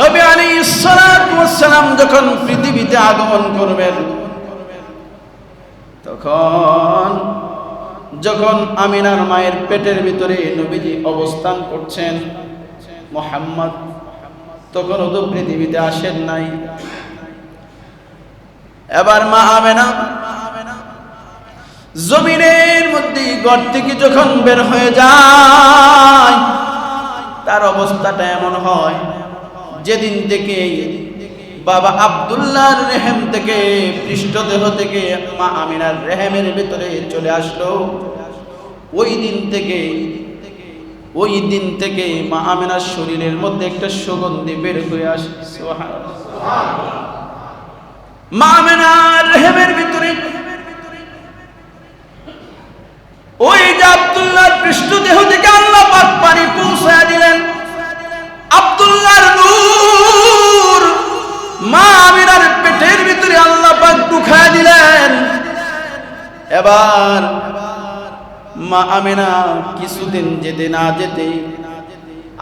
নবী আলী সালাম যখন পৃথিবীতে আগমন করবেন, তখন যখন আমিনার মায়ের পেটের ভিতরে নবীজি অবস্থান করছেন, মোহাম্মদ তখনও তো পৃথিবীতে আসেন নাই। এবার মা আমেনা জমিনের মধ্যে ঘর থেকে যখন বের হয়ে যায়, তার অবস্থাটা এমন হয় যেদিন থেকে বাবা আব্দুল্লাহর রেহেম থেকে পৃষ্ঠদেহ থেকে মা আমিনার রেহেমের ভিতরে চলে আসলো, ওই দিন থেকে, ওই দিন থেকে মা আমিনার শরীরের মধ্যে একটা সুগন্ধি বের হয়ে আসে। মা আমিনার রেহেমের ভিতরে, ওই যে আব্দুল্লাহর পৃষ্ঠদেহ থেকে আল্লাহ পাক পানি পৌঁছায় দিলেন। আব্দুল্লাহর ঢুকায় দিলেন। এবার মা আমিনা কিছুদিন যেতে না যেতে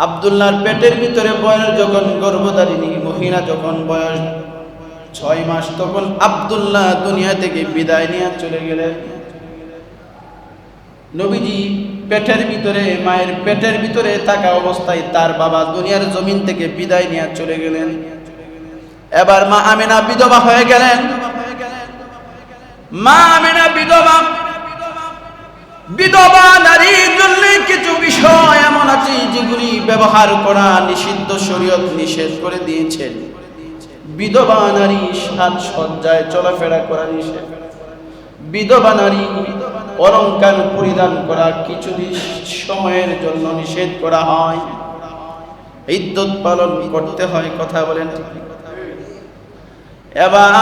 আব্দুল্লাহর পেটের ভিতরে বয়স যখন গর্ভধারিণী, মহিলা যখন বয়স ছয় মাস, তখন আব্দুল্লাহ দুনিয়া থেকে বিদায় নিয়ে চলে গেলেন। নবীজি পেটের ভিতরে, মায়ের পেটের ভিতরে থাকা অবস্থায় তার বাবা দুনিয়ার জমিন থেকে বিদায় নিয়ে চলে গেলেন। এবার মা আমিনা বিধবা হয়ে গেলেন। মা আমিনা বিধবা। বিধবা নারীর জন্য কিছু বিষয় এমন আছে যেগুলি ব্যবহার করা নিষিদ্ধ, শরীয়ত নিষেধ করে দিয়েছেন। বিধবা নারী সাজ সজ্জায় চলাফেরা করা নিষেধ। বিধবা নারী অলঙ্কার পরিধান করা কিছুদিন সময়ের জন্য নিষেধ করা হয়। ইদ্যুৎ পালন করতে হয়, কথা বলেন এবার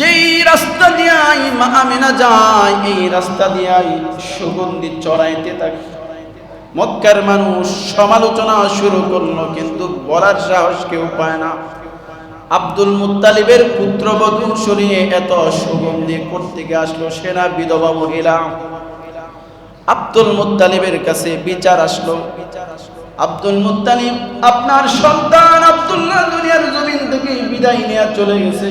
যেই রাস্তা দিয়াই মা আমিনা যায়, এই রাস্তা দিয়াই সুগন্ধি চড়াইতে থাকে। মক্কার মানুষ সমালোচনা শুরু করল, কিন্তু বলার সাহস কেউ পায় না। আব্দুল মুত্তালিবের পুত্রবধূ শরীরে এত সুগন্ধি করতে গিয়ে আসলো? সেনা বিধবা মহিলা। আব্দুল মুত্তালিবের কাছে বিচার আসলো। আব্দুল মুত্তালিব, আপনার সন্তান আব্দুল্লাহ দুনিয়ার জমিন থেকে বিদায় নিয়ে চলে গেছে।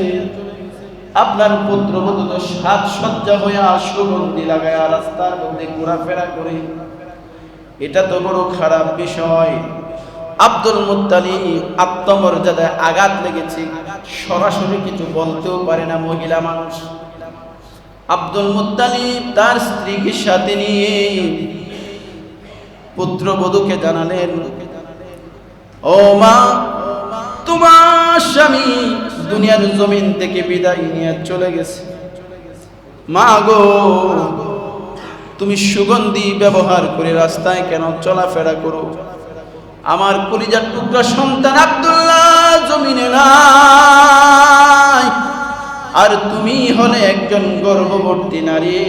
আপনার পুত্রবধূ তো সাত সজ্জা হইয়া সুগন্ধি লাগায়া রাস্তার মধ্যে ঘোরাফেরা করে। এটা তো বড় খারাপ বিষয়। আব্দুল মুত্তালিব আত্মমর্যাদায় আঘাত লেগেছে। সরাসরি কিছু বলতেও পারে না মহিলা মানুষ। আব্দুল মুত্তালিব তার স্ত্রীকে সাথে নিয়ে পুত্রবধূকে জানালেন, ও মা, তোমার স্বামী দুনিয়ার জমিন থেকে বিদায় নিয়ে চলে গেছে। মা গো, তুমি সুগন্ধি ব্যবহার করে রাস্তায় কেন চলাফেরা করো? আমার কলিজার টুকরা সন্তান আব্দুল্লাহ জমিনে নাই। আর তুমি হলে একজন গর্ভবতী নারী।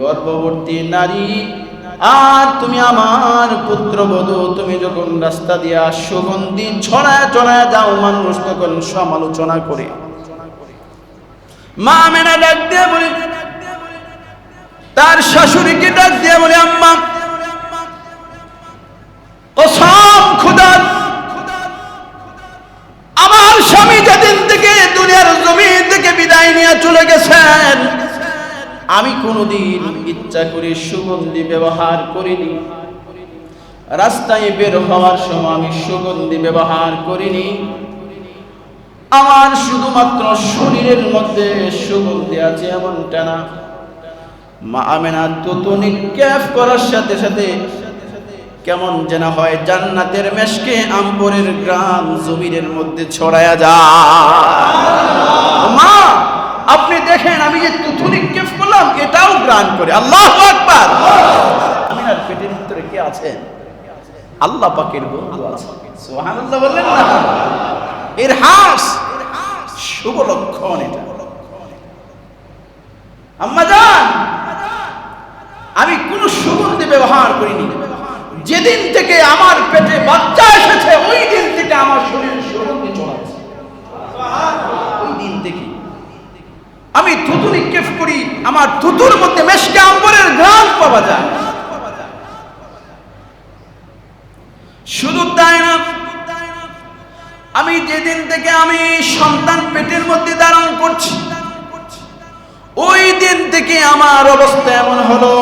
গর্ভবতী নারী আর তুমি আমার পুত্রবধূ, তুমি যখন রাস্তা দিয়া সুগন্ধি ছড়ায় ছড়ায় যাও, মানুষ তখন সমালোচনা করে। মা মেনা ডাক দিয়ে বলি, তার শাশুড়িকে ডাক দিয়ে বলে, আম্মা, কসম খুদার আমার স্বামী যেদিন থেকে দুনিয়ার জমি থেকে বিদায় নিয়ে চলে গেছেন আমি কোনোদিন ইচ্ছা করে সুগন্ধি ব্যবহার করিনি। রাস্তায় বের হওয়ার সময় আমি সুগন্ধি ব্যবহার করিনি। আমার শুধুমাত্র শরীরের মধ্যে সুগন্ধি আছে এমনটা না। মা আমেনা তুতু নিক্ষেপ করার সাথে সাথে কেমন যেন হয় জান্নাতের মেশকে আম্বরের গ্রাম জমিনের মধ্যে ছড়ায়া যায়। আপনি দেখেন আমি যে তুতু নিক্ষেপ করলাম, এটাও গ্রান করে। আল্লাহ আকবার। আমিনার পেটের ভিতরে কে আছেন? আল্লাহ পাকের বন্ধু আছে সুবহানাল্লাহ বললেন না। এর হাস, শুভ লক্ষণ এটা। আম্মা জান, আমি কোন সুগন্ধি ব্যবহার করিনি। যেদিন থেকে আমার পেটে বাচ্চা এসেছে, ওই দিন থেকে আমার শরীরে সুগন্ধি চলাচ্ছে আমি থুতু নিক্ষেপ করি, আমার থুতুর মধ্যে মেশকে আম্বরের ঘ্রাণ পাওয়া যায়। শুধু তাই না, আমি যেদিন থেকে আমি সন্তান পেটের মধ্যে ধারণ করছি, ওই দিন থেকে আমার অবস্থা এমন হলো,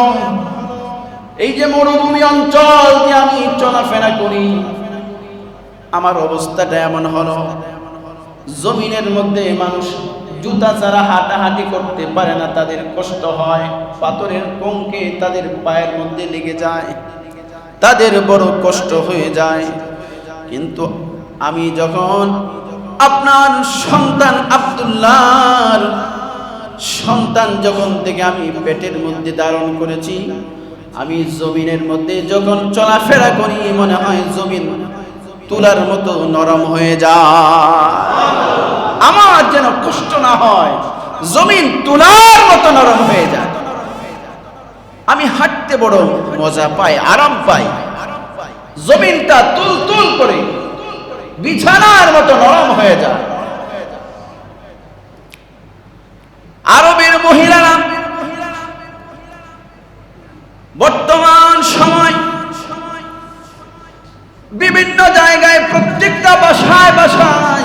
এই যে মরুভূমি অঞ্চল যে আমি চলাফেরা করি, আমার অবস্থাটা এমন হলো, জমিনের মধ্যে মানুষ জুতা ছাড়া হাঁটাহাঁটি করতে পারে না, তাদের কষ্ট হয়, পাথরের কঙ্কে তাদের পায়ের মধ্যে লেগে যায়, তাদের বড় কষ্ট হয়ে যায়। কিন্তু আমি যখন আপনার সন্তান আব্দুল্লাহর সন্তান যখন থেকে আমি পেটের মধ্যে ধারণ করেছি, আমি জমিনের মধ্যে যখন চলাফেরা করি, মনে হয় জমিন তুলার মতো নরম হয়ে যায়। না হয়। জমিন তুলার মতো নরম হয়ে যায়। আমি হাঁটতে বড় মজা পাই, আরাম পাই। জমিনটা তুল তুল করে বিছানার মতো নরম হয়ে যায়। আরবের মহিলারা বর্তমান সময় বিভিন্ন জায়গায় প্রত্যেকটা বাসায় বাসায়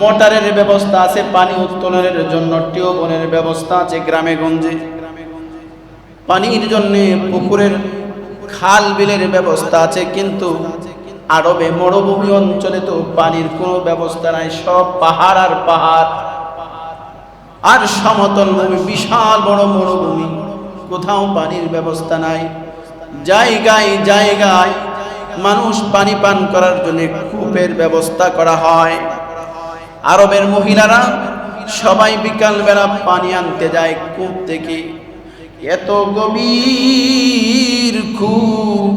মোটরের ব্যবস্থা আছে, পানি উত্তোলনের জন্য টিউবওয়েলের ব্যবস্থা আছে গ্রামে গঞ্জে। পানির জন্য পুকুরের খাল বিলের ব্যবস্থা আছে, কিন্তু আরবে মরুভূমি অঞ্চলে তো পানির কোনো ব্যবস্থা নাই, সব পাহাড় আর পাহাড়। আর সমতল ভূমি, বিশাল বড় মরুভূমি, কোথাও পানির ব্যবস্থা নাই। জায়গায় জায়গায় মানুষ পানি পান করার জন্য কূপের ব্যবস্থা করা হয়। আরবের মহিলারা সবাই বিকালবেলা পানি আনতে যায় কূপ থেকে। এত গভীর কূপ,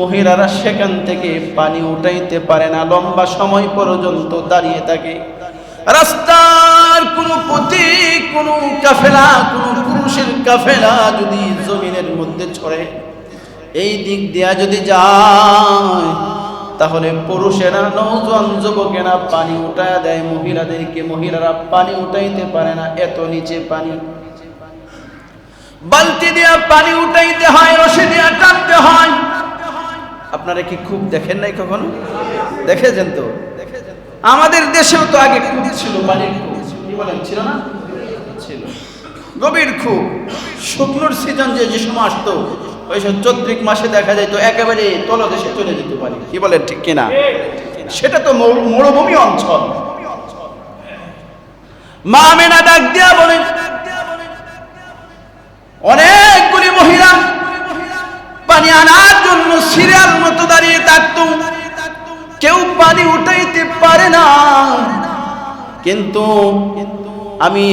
মহিলারা সেখান থেকে পানি উঠাইতে পারে না, লম্বা সময় পর্যন্ত দাঁড়িয়ে থাকে। রাস্তার কোনো পথে কোনো কাফেলা, কোনো পুরুষের কাফেলা যদি জমিনের মধ্যে ছড়ে এই দিক দিয়া যদি যায় তাহলে পুরুষেরা নৌজওয়ান যুবকেরা পানি উঠায় দেয়, মহিলাদেরকে মহিলারা পানি উঠাইতে পারে না, এত নিচে পানি। বালতি দিয়া পানি উঠাইতে হয়, রশি দিয়া টানতে হয়। আপনারা কি খুব দেখেন নাই কখনো? দেখেছেন তো? আমাদের দেশেও তো আগে খুব ছিল, পানির কি বলেন, ছিল না? ছিল। গভীর খুব। শুকনোর সিজন যে যে সময় আসতো ওই সব চৈত্রিক মাসে দেখা যায় তো একেবারে তলদেশে চলে যেতে পারি। কি বলেন ঠিক কিনা? সেটা তো মরুভূমি অঞ্চল। মা মেনা ডাক দিয়া বলেন অনেকগুলি মহিলা পানি আনার জন্য সিরিয়াল মতো দাঁড়িয়ে থাকত। কেউ পানি উঠাইতে পারে না। কিন্তু আমি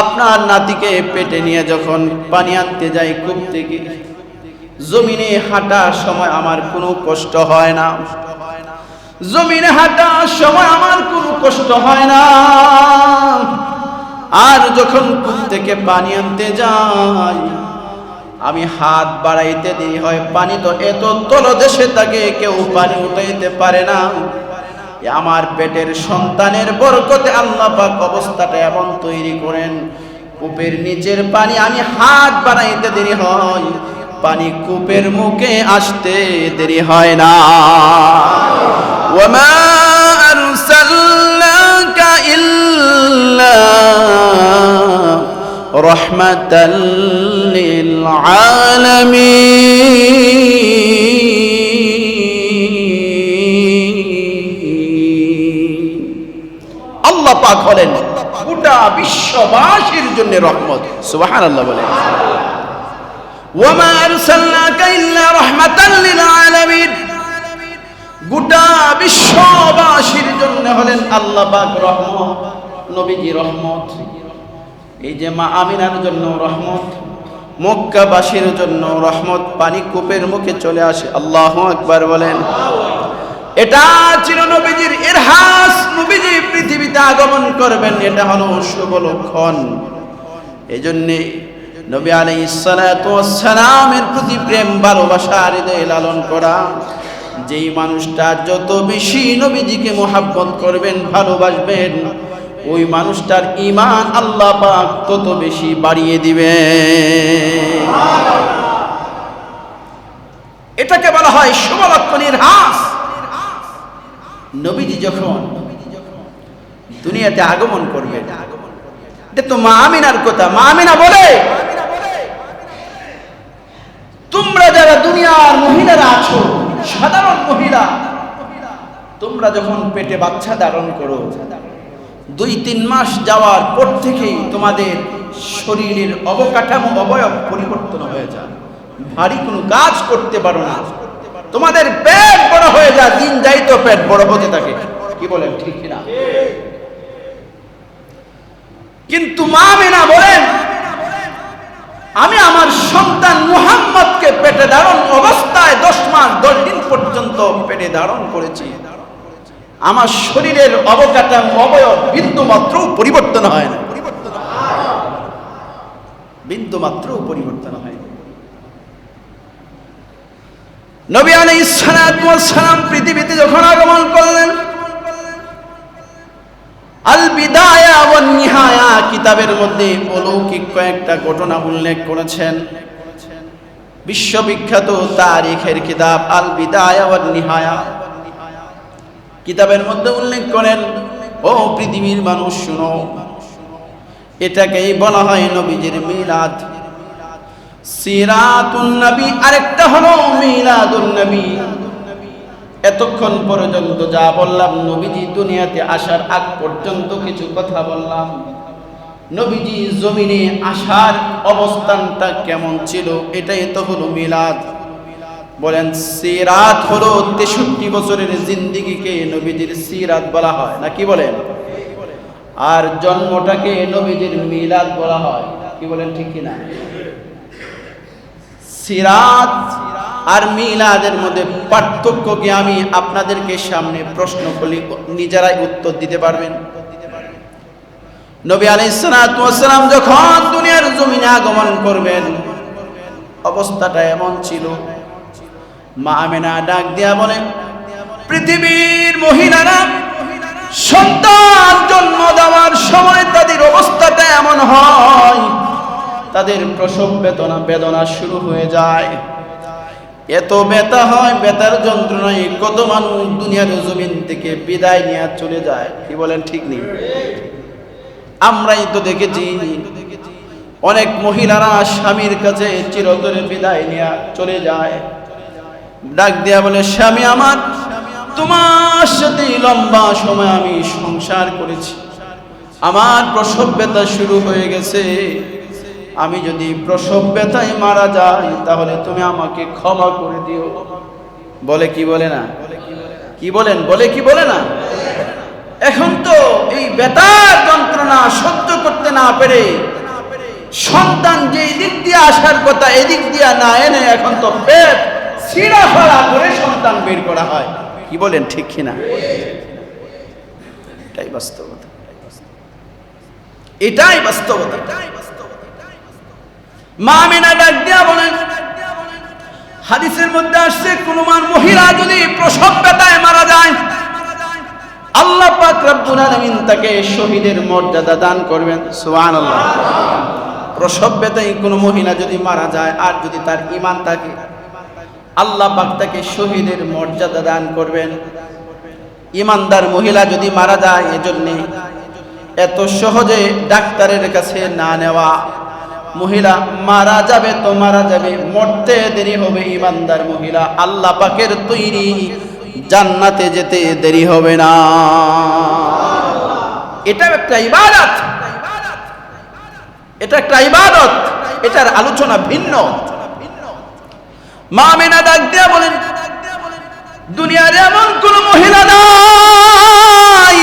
আপনার নাতিকে পেটে নিয়ে যখন পানি আনতে যাই কূপ থেকে জমিনে হাঁটার সময় আমার কোনো কষ্ট হয় না। জমিনে হাঁটার সময় আমার কোনো কষ্ট হয় না। আর যখন কূপ থেকে পানি আনতে যাই, আমি হাত বাড়াইতে দেরি হয়, পানি তো এত তলদেশে থাকে, কেউ পানি উঠাইতে পারে না। আমার পেটের সন্তানের বরকতে আল্লাহ পাক অবস্থাটা এমন তৈরি করেন। কূপের নিচের পানি আমি হাত বাড়াইতে দেরি হয় পানি কূপের মুখে আসতে দেরি হয় না। ওমা আরসালনাকা ইল্লা আল্লাহ পাক হলেন গোটা বিশ্ববাসীর জন্য রহমত। সুবহানাল্লাহ বলেন। ওয়ামা আরসালনাকা ইল্লা রাহমাতাল লিল আলামিন। গোটা বিশ্ববাসীর জন্য হলেন আল্লাহ রহমত, নবীজি রহমত। এই যে মা আমিনার জন্য রহমত, মক্কাবাসীর জন্য রহমত, পানি কূপের মুখে চলে আসে, আল্লাহ আকবার বলেন। এটা ছিল নবীজির ইরহাস, নবীজি পৃথিবীতে আগমন করবেন, এটা হলো শুভ লক্ষণ। এই জন্যে নবী আলাই সালামের প্রতি প্রেম, ভালোবাসা হৃদয়ে লালন করা। যেই মানুষটা যত বেশি নবীজিকে মোহাব্বত করবেন, ভালোবাসবেন, ওই মানুষটার ইমান আল্লাহ পাক তত বেশি বাড়িয়ে দিবে এটাকে বলা হয় শুভ লক্ষণের হাস নবীজি যখন দুনিয়াতে আগমন করবে এটা তো মা আমিনার কথা, মা আমিনা বলে তোমরা যারা মহিলারা আছো, সাধারণ মহিলা, তোমরা যখন পেটে বাচ্চা ধারণ করো, দুই তিন মাস যাওয়ার পর থেকেই তোমাদের শরীরের অবকাঠামো অবয়ব পরিবর্তন হয়ে যায়। ভারী কোনো কাজ করতে পারো না। তোমাদের পেট বড় হয়ে যায়, দিন যাই তো পেট বড় হতে থাকে। কি বলেন, ঠিক না কিন্তু মা মেনা বলেন আমি আমার সন্তান মুহাম্মদকে পেটে ধারণ অবস্থায় দশ মাস, দশ দিন পর্যন্ত পেটে ধারণ করেছি। আমার শরীরের অবকাঠামো, অবয়ব বিন্দু মাত্র পরিবর্তন হয় না। বিন্দু মাত্র পরিবর্তন হয় নবী সালাম পৃথিবীতে যখন আগমন করলেন আল নিহায়া কিতাবের মধ্যে অলৌকিক কয়েকটা ঘটনা উল্লেখ করেছেন। বিশ্ববিখ্যাত তারিখের কিতাব আল বিদায়া নিহায়া কিতাবের মধ্যে উল্লেখ করেন, ও পৃথিবীর মানুষ, শুনো, এটাকেই বলা হয় নবীজির মিলাদ। সিরাতুন নবী, আরেকটা হলো মিলাদুন নবী। এতক্ষণ পর্যন্ত যা বললাম, নবীজি দুনিয়াতে আসার আগ পর্যন্ত কিছু কথা বললাম। নবীজি জমিনে আসার অবস্থানটা কেমন ছিল? এটাই তো হলো মিলাদ। বলেন, সিরাত হলো তেষট্টি বছরের জিন্দিগিকে নবীজির সিরাত বলা হয়। না কি বলেন? আর জন্মটাকে নবীজির মিলাদ বলা হয়। কি বলেন, ঠিক কিনা? সিরাত আর মিলাদের মধ্যে পার্থক্য কি আমি আপনাদেরকে সামনে প্রশ্ন করলে নিজেরাই উত্তর দিতে পারবেন। নবী আলাইসালাম যখন দুনিয়ার জমিনে আগমন করবেন, অবস্থাটা এমন ছিল। মা আমেনা ডাক দিয়া বলেন পৃথিবীর মহিলারা, সন্তান জন্ম দেওয়ার সময় তাদের অবস্থাটা এমন হয়, তাদের প্রসব বেদনা বেদনা শুরু হয়ে যায়। এত ব্যথা হয়, ব্যথার যন্ত্রণায় কত মানুষ দুনিয়ার জমিন থেকে বিদায় নিয়ে চলে যায়, কি বলেন ঠিক নেই? আমরাই তো দেখেছি। অনেক মহিলারা স্বামীর কাছে চিরতরে বিদায় নিয়ে চলে যায়। ডাক দিয়া বলে, স্বামী আমার, তোমার সাথে লম্বা সময় আমি সংসার করেছি। আমার প্রসব ব্যথা শুরু হয়ে গেছে। আমি যদি প্রসব ব্যথায় মারা যাই, তাহলে তুমি আমাকে ক্ষমা করে দিও। বলে কি বলে না? কি বলেন? বলে কি বলে না? এখন তো এই করতে না পেরে সন্তান যে দিক দিয়ে আসার কথা এদিক দিয়ে না এনে, এখন তো পেট ছিঁড়া ফাড়া করে সন্তান বের করা হয়। কি বলেন, ঠিক কিনা? এটাই বাস্তবতা। এটাই বাস্তবতা। মা মিনা ডাক দিয়া বলেন, হাদিসের মধ্যে আসছে, কোন মহিলা যদি প্রসব ব্যথায় মারা যায় আল্লাহ পাক রব্বুল আলামিন তাকে শহীদের মর্যাদা দান করবেন। সুবহানাল্লাহ। প্রসব ব্যথায় কোন মহিলা যদি মারা যায় আর যদি তার ঈমান থাকে, আল্লাহ পাক তাকে শহীদের মর্যাদা দান করবেন। ইমানদার মহিলা যদি মারা যায়, এজন্যে এত সহজে ডাক্তারের কাছে না নেওয়া। মহিলা মারা যাবে তো মারা যাবে, মরতে দেরি হবে। ইমানদার মহিলা আল্লাহ পাকের তৈরি জান্নাতে যেতে দেরি হবে না। এটা একটা ইবাদত। এটা একটা ইবাদত। এটার আলোচনা ভিন্ন। মা মেনা ডাক দিয়া বলেন, দুনিয়ার এমন কোন মহিলা নাই,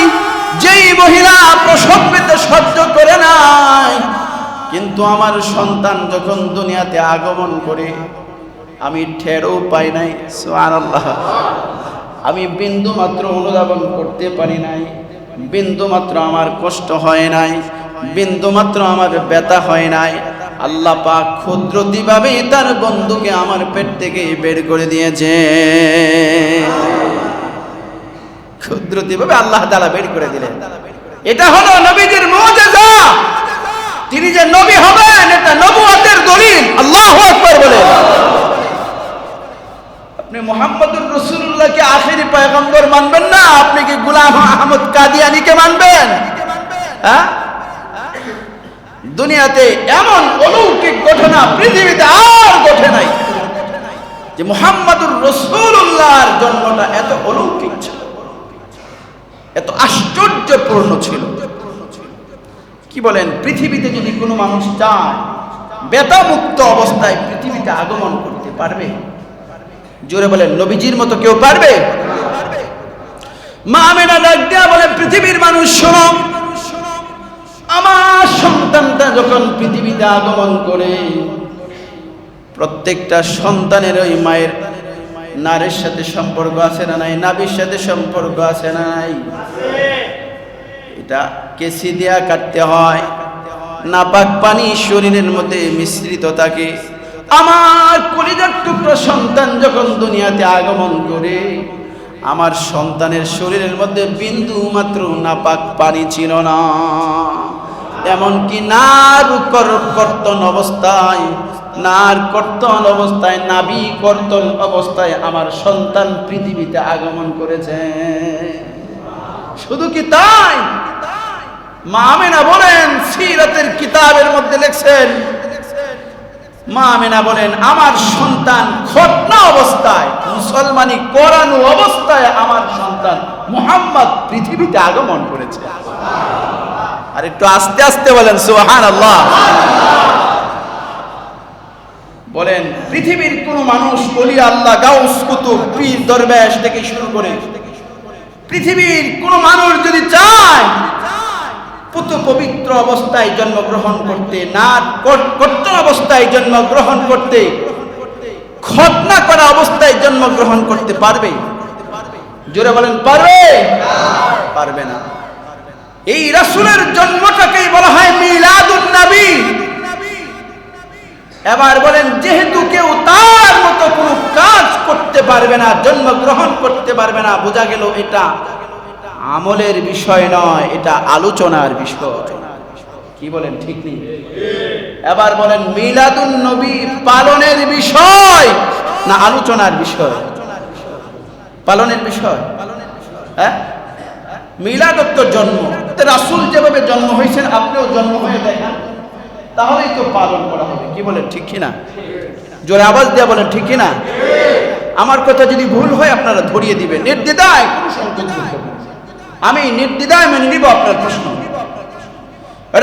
যেই মহিলা প্রসব পেতে সহ্য করে নাই। কিন্তু আমার সন্তান যখন দুনিয়াতে আগমন করে আমি ঠেরও পাই নাই আল্লাহ আমি বিন্দু মাত্র অনুধাবন করতে পারি নাই বিন্দু মাত্র আমার কষ্ট হয় নাই বিন্দু মাত্র আমার ব্যথা হয় নাই। আল্লাহ পাক ক্ষুদ্রতিভাবে তার বন্ধুকে আমার পেট থেকে বের করে দিয়েছে। ক্ষুদ্রতিভাবে আল্লাহ তাআলা বের করে দিলেন। এটা হলো নবীজির মুজিজা। তিনি যে নবী হবেন, এটা নবুয়তের দলিল। আল্লাহু বলে আপনি মোহাম্মদুর রসুল্লাহকে আখেরি পয়গম্বর মানবেন না, আপনি কি গুলাম আহমদ কাদিয়ানিকে মানবেন? হ্যাঁ? দুনিয়াতে এমন অলৌকিক ঘটনা পৃথিবীতে আর ঘটে নাই যে মোহাম্মদুর রসুল্লাহর জন্মটা এত অলৌকিক ছিল, এত আশ্চর্যপূর্ণ ছিল। কি বলেন, পৃথিবীতে যদি কোনো মানুষ চায় বেতামুক্ত অবস্থায় পৃথিবীতে আগমন করতে পারবে জোরে বলেন, নবীজির মতো কেউ পারবে? মা আমেনা ডাক দেয়া বলে, পৃথিবীর মানুষ, শোনো, আমার সন্তানটা যখন পৃথিবীতে আগমন করে, প্রত্যেকটা সন্তানের ওই মায়ের নারের সাথে সম্পর্ক আছে না নাই নাবির সাথে সম্পর্ক আছে না নাই? এটা কেসি দেয়া কাটতে হয়। নাপাক পানি শরীরের মধ্যে মিশ্রিত থাকে। আমার কলিজার টুকরো সন্তান যখন দুনিয়াতে আগমন করে, আমার সন্তানের শরীরের মধ্যে বিন্দু মাত্র নাপাক পানি ছিল না। এমনকি নার কর- কর্তন অবস্থায়, নার কর্তন অবস্থায় নাবি কর্তন অবস্থায় আমার সন্তান পৃথিবীতে আগমন করেছে। শুধু কি তাই? মা আমেনা বলেন, সিরাতের কিতাবের মধ্যে লেখছেন মা আমেনা বলেন, আমার সন্তান ঘটনা অবস্থায়, মুসলমানি করানো অবস্থায় আমার সন্তান মুহাম্মদ পৃথিবীতে আগমন করেছে। আর একটু আস্তে আস্তে বলেন সুহান আল্লাহ বলেন, পৃথিবীর কোন মানুষ বলি আল্লাহ, গাউস কুতুব, পীর দরবেশ থেকে শুরু করে, পৃথিবীর কোন মানুষ যদি চায় পুত পবিত্র অবস্থায় জন্মগ্রহণ করতে না কর্তন অবস্থায় জন্মগ্রহণ করতে খতনা করা অবস্থায় জন্মগ্রহণ করতে পারবে? জোরে বলেন, পারবে? পারবে না। এই রাসূলের জন্মটাকেই বলা হয় মিলাদুন নবী। এবার বলেন, যেহেতু কেউ তার মতো কোনো কাজ করতে পারবে না, জন্মগ্রহণ করতে পারবে না, বোঝা গেল এটা আমলের বিষয় নয়, এটা আলোচনার বিষয়। কি বলেন, ঠিক নেই? এবার বলেন, মিলাদুন নবী পালনের বিষয় না আলোচনার বিষয়? পালনের বিষয়। হ্যাঁ? মিলাদত্ত জন্ম। রাসূল যেভাবে জন্ম হয়েছেন, আপনিও জন্ম হয়ে দেখেন তাহলেই তো পালন করা হবে। কি বলেন, ঠিক কিনা? জোরে আওয়াজ দেওয়া বলেন, ঠিক কিনা? আমার কথা যদি ভুল হয়, আপনারা ধরিয়ে দিবেন। নির্দ্বিধায় কোনো সংকোচ। আমি নির্দ্বিধায় মেনে নিব আপনার প্রশ্ন।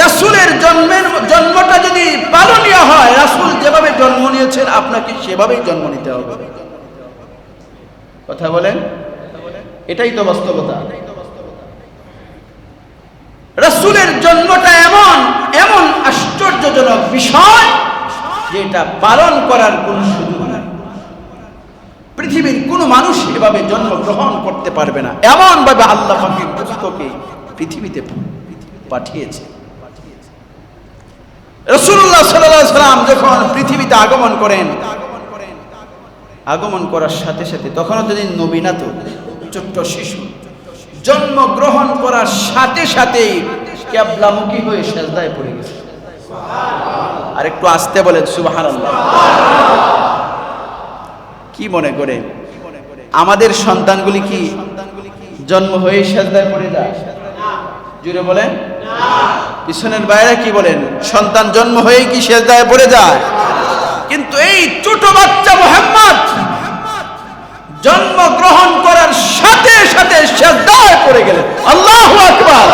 রাসূলের জন্মের, জন্মটা যদি পালনীয় হয়, রাসূল যেভাবে জন্ম নিয়েছেন, আপনাকে সেভাবেই জন্ম নিতে হবে। কথা বলেন? এটাই তো বাস্তবতা। রাসূলের জন্মটা এমন এমন আশ্চর্যজনক বিষয়, যেটা পালন করার কোনো সুযোগ পৃথিবীর কোনো মানুষ এভাবে জন্মগ্রহণ করতে পারবে না। এমন ভাবে আল্লাহ পুস্তকে পৃথিবীতে পাঠিয়েছে। রসুল্লাহ সাল্লাহ সাল্লাম যখন পৃথিবীতে আগমন করেন, আগমন করার সাথে সাথে তখনও তিনি নবীনা তো ছোট্ট শিশু, জন্মগ্রহণ করার সাথে সাথেই ক্যাবলামুখী হয়ে সেজদায় পড়ে গেছে। আর একটু আসতে বলেন সুবাহান কি মনে করে? আমাদের সন্তানগুলি কি জন্ম হয়ে সেজদায় পড়ে যায়? জুড়ে বলেন। পিছনের বাইরে কি বলেন? সন্তান জন্ম হয়ে কি সেজদায় পড়ে যায়? কিন্তু এই ছোট বাচ্চা মোহাম্মদ জন্মগ্রহণ করার সাথে সাথে সেজদায় পড়ে গেলেন আল্লাহু আকবার।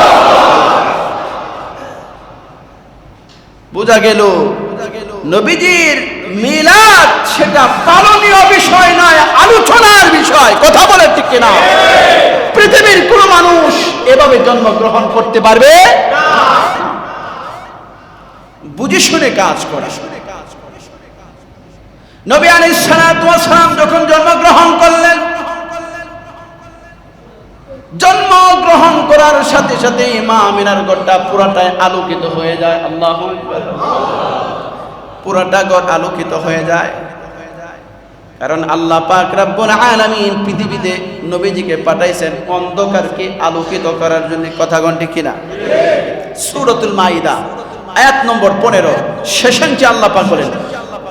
বোঝা গেল, নবীজির মিলাদ সেটা পালনীয় বিষয় নয়, আলোচনার বিষয়। কথা বলে ঠিক কিনা? পৃথিবীর কোন মানুষ এভাবে জন্মগ্রহণ করতে পারবে? বুঝে শুনে কাজ করে। নবী আলাইহিস সালাম যখন জন্মগ্রহণ করলেন, জন্মগ্রহণ করার সাথে সাথে মা আমিনার ঘরটা পুরাটাই আলোকিত হয়ে যায়। আল্লাহ পুরাটা ঘর আলোকিত হয়ে যায় কারণ আল্লাহ পাক রাব্বুল আলামিন পৃথিবীতে নবীজিকে পাঠাইছেন অন্ধকারকে আলোকিত করার জন্য কথা গন্টি কিনা সূরাতুল মাইদা আয়াত নম্বর 15 শেষাংশে আল্লাহ পাক বলেন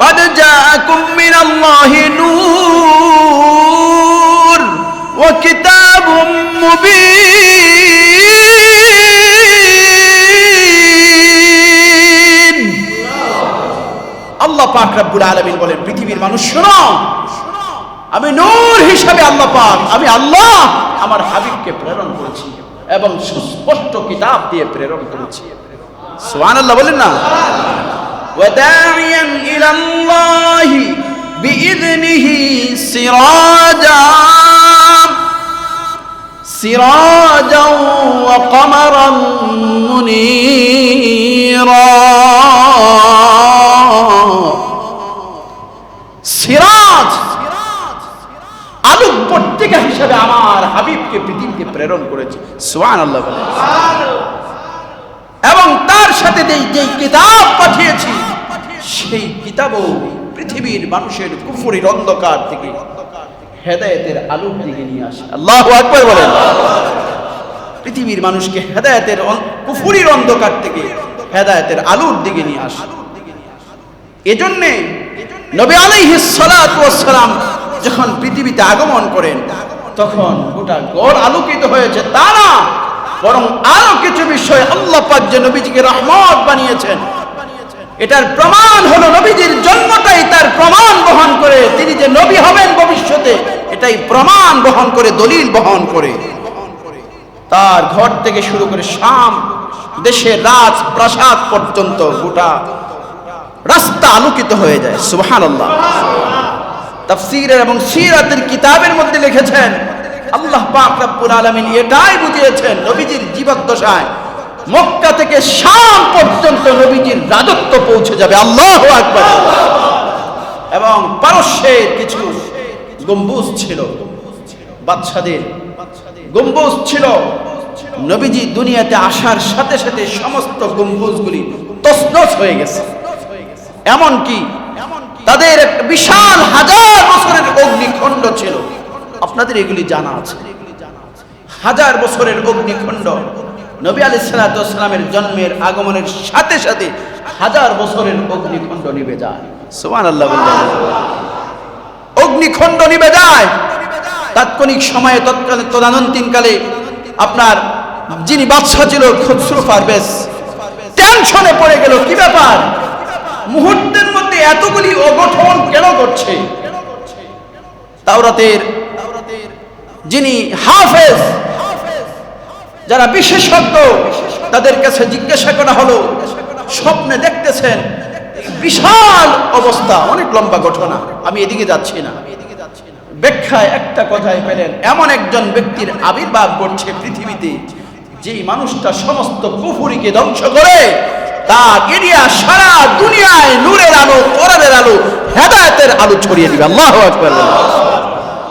قد جاءكم من الله نور وكتاب আল্লাহ পাক রাব্বুল আলামিন বলেন, পৃথিবীর মানুষ, শোনো। আমি নূর হিসাবে আল্লাহ পাক, আমি আল্লাহ আমার হাবিবকে প্রেরণ করেছি এবং সুস্পষ্ট কিতাব দিয়ে প্রেরণ করেছি। সুবহানাল্লাহ বলেন না। ওয়াদাইয়ান ইলাল্লাহি বিইذنহি সিরাজা সিরাজা ওয়া কমারান মুনীরা। সিরাজ। আলোক পত্রিকা হিসেবে আমার হাবিবকে, পৃথিবীকে প্রেরণ করেছে। সুবহান আল্লাহ এবং তার সাথে যেই কিতাব পাঠিয়েছি, সেই কিতাবও পৃথিবীর মানুষের কুফুরির অন্ধকার থেকে হেদায়েতের আলোর দিকে নিয়ে আসে। আল্লাহ আকবার বলেন পৃথিবীর মানুষকে হেদায়েতের কুফুরির অন্ধকার থেকে হেদায়েতের আলোর দিকে নিয়ে আসে। এজন্যে নবী আলাইহিস সালাতু ওয়াস সালাম যখন পৃথিবীতে আগমন করেন, তখন গোটা গড় আলোকিত হয়েছে তা না বরং আরও কিছু বিষয় আল্লাহ পাক যে নবীজিকে রহমত বানিয়েছেন, এটার প্রমাণ হলো নবীজির জন্মটাই তার প্রমাণ বহন করে। তিনি যে নবী হবেন ভবিষ্যতে, এটাই প্রমাণ বহন করে, দলিল বহন করে। তার ঘর থেকে শুরু করে শাম দেশের রাজ প্রাসাদ পর্যন্ত গোটা রাস্তা আলোকিত হয়ে যায়। সুবহান আল্লাহ তাফসীরের এবং সিরাতের কিতাবের মধ্যে লিখেছেন, আল্লাহ পাক রব্বুল আলামিন এটাই বুঝিয়েছেন নবীজির জীবদ্দশায়। মক্কা থেকে শাম পর্যন্ত নবীজির রাজত্ব পৌঁছে যাবে। আল্লাহ আকবার। এবং পারস্যের কিছু গম্বুজ ছিল, বাদশাদের গম্বুজ ছিল। নবীজি দুনিয়াতে আসার সাথে সাথে সমস্ত গম্বুজগুলি তছনছ হয়ে গেছে। এমনকি তাদের একটা বিশাল হাজার বছরের অগ্নিখণ্ড ছিল। আপনাদের এগুলি জানা আছে। হাজার বছরের অগ্নিখণ্ড। নবী আলি সালাতামের জন্মের আগমনের সাথে সাথে হাজার বছরের অগ্নিখণ্ড নিবে যায়। সোমান আল্লাহ অগ্নিখণ্ড নিভে যায়। তাৎক্ষণিক সময়ে তৎকালে তদানন্তীনকালে আপনার যিনি বাদশাহ ছিল খসরু পারভেজ টেনশনে পড়ে গেল, কি ব্যাপার? মুহূর্তের মধ্যে এতগুলি অগঠন কেন ঘটছে? তাওরাতের যিনি হাফেজ, যারা বিশেষজ্ঞ, তাদের কাছে জিজ্ঞাসা করা হলো, স্বপ্নে দেখতেছেন বিশাল অবস্থা, অনেক লম্বা ঘটনা, আমি এদিকে যাচ্ছি না। ব্যাখ্যায় একটা কথাই পেলেন, এমন একজন ব্যক্তির আবির্ভাব ঘটছে পৃথিবীতে, যেই মানুষটা সমস্ত কুফুরিকে ধ্বংস করে তার এরিয়া সারা দুনিয়ায় নূরের আলো কোরআনের আলো হেদায়তের আলো ছড়িয়ে দিবে আল্লাহ আকবার।